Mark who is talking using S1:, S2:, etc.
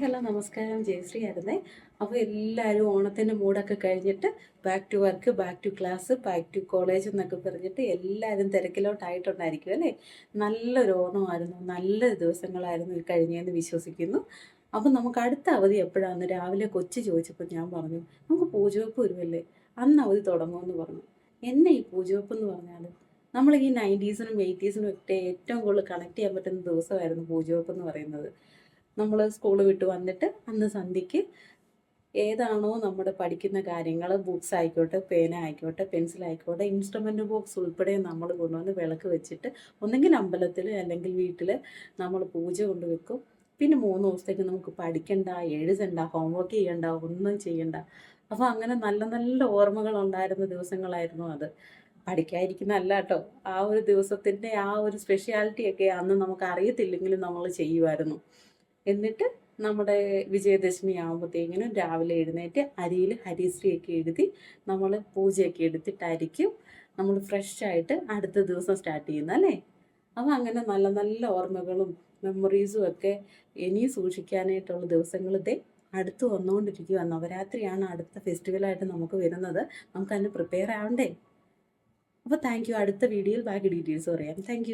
S1: Hello നമസ്കാരം. ജയശ്രീ ആയിരുന്നേ. അപ്പോൾ എല്ലാവരും ഓണത്തിന്റെ മൂടൊക്കെ കഴിഞ്ഞിട്ട് back to work back to class back to college എന്നൊക്കെ പറഞ്ഞിട്ട് എല്ലാവരും തിരക്കിലോട്ടായിട്ടുണ്ടായിരിക്കും അല്ലേ? നല്ലൊരു ഓണമായിരുന്നു. നല്ല ദിവസങ്ങളായിരുന്നു കഴിഞ്ഞതെന്ന് വിശ്വസിക്കുന്നു. അപ്പോൾ നമുക്ക് അടുത്ത അവധി എപ്പോഴാണ് രാവിലെ കൊച്ചു ചോദിച്ചപ്പോൾ ഞാൻ പറഞ്ഞു നമുക്ക് പൂജവെപ്പ് വരുമല്ലേ? അന്ന് അവധി തുടങ്ങുമെന്ന് പറഞ്ഞു. എന്നെ ഈ പൂജവെപ്പ് എന്ന് പറഞ്ഞാൽ നമ്മൾ ഈ നയന്റീസിനും എയ്റ്റീസിനും ഒക്കെ ഏറ്റവും കൂടുതൽ കണക്ട് ചെയ്യാൻ പറ്റുന്ന ദിവസമായിരുന്നു പൂജവെപ്പ് എന്ന് പറയുന്നത്. നമ്മൾ സ്കൂൾ വിട്ട് വന്നിട്ട് അന്ന് സന്ധ്യയ്ക്ക് ഏതാണോ നമ്മൾ പഠിക്കുന്ന കാര്യങ്ങൾ ബുക്സ് ആയിക്കോട്ടെ പേന ആയിക്കോട്ടെ പെൻസിൽ ആയിക്കോട്ടെ ഇൻസ്ട്രുമെന്റ് ബോക്സ് ഉൾപ്പെടെ നമ്മൾ കൊണ്ടുവന്ന് വിളക്ക് വെച്ചിട്ട് ഒന്നെങ്കിൽ അമ്പലത്തിൽ അല്ലെങ്കിൽ വീട്ടിൽ നമ്മൾ പൂജ കൊണ്ടുവെക്കും. പിന്നെ മൂന്ന് ദിവസത്തേക്ക് നമുക്ക് പഠിക്കണ്ട എഴുതണ്ട ഹോംവർക്ക് ചെയ്യണ്ട ഒന്നും ചെയ്യണ്ട. അപ്പോൾ അങ്ങനെ നല്ല നല്ല ഓർമ്മകൾ ഉണ്ടായിരുന്ന ദിവസങ്ങളായിരുന്നു അത്. പഠിക്കാതിരിക്കുന്നതല്ല കേട്ടോ ആ ഒരു ദിവസത്തിന്റെ ആ ഒരു സ്പെഷ്യാലിറ്റിയൊക്കെ അന്ന് നമുക്ക് അറിയത്തില്ലെങ്കിലും നമ്മൾ ചെയ്യുമായിരുന്നു. എന്നിട്ട് നമ്മുടെ വിജയദശമി ആകുമ്പോഴത്തേക്കിനും രാവിലെ എഴുന്നേറ്റ് അരിയിൽ ഹരിശ്രീയൊക്കെ എഴുതി നമ്മൾ പൂജയൊക്കെ എടുത്തിട്ടായിരിക്കും നമ്മൾ ഫ്രഷായിട്ട് അടുത്ത ദിവസം സ്റ്റാർട്ട് ചെയ്യുന്നത് അല്ലേ? അപ്പോൾ അങ്ങനെ നല്ല നല്ല ഓർമ്മകളും മെമ്മറീസും ഒക്കെ ഇനിയും സൂക്ഷിക്കാനായിട്ടുള്ള ദിവസങ്ങളിതെ അടുത്ത് വന്നുകൊണ്ടിരിക്കുക നവരാത്രിയാണ് അടുത്ത ഫെസ്റ്റിവലായിട്ട് നമുക്ക് വരുന്നത്. നമുക്ക് അതിന് പ്രിപ്പയർ ആവണ്ടേ? അപ്പോൾ താങ്ക് യു അടുത്ത വീഡിയോയിൽ ബാക്കി ഡീറ്റെയിൽസ് പറയാം. താങ്ക്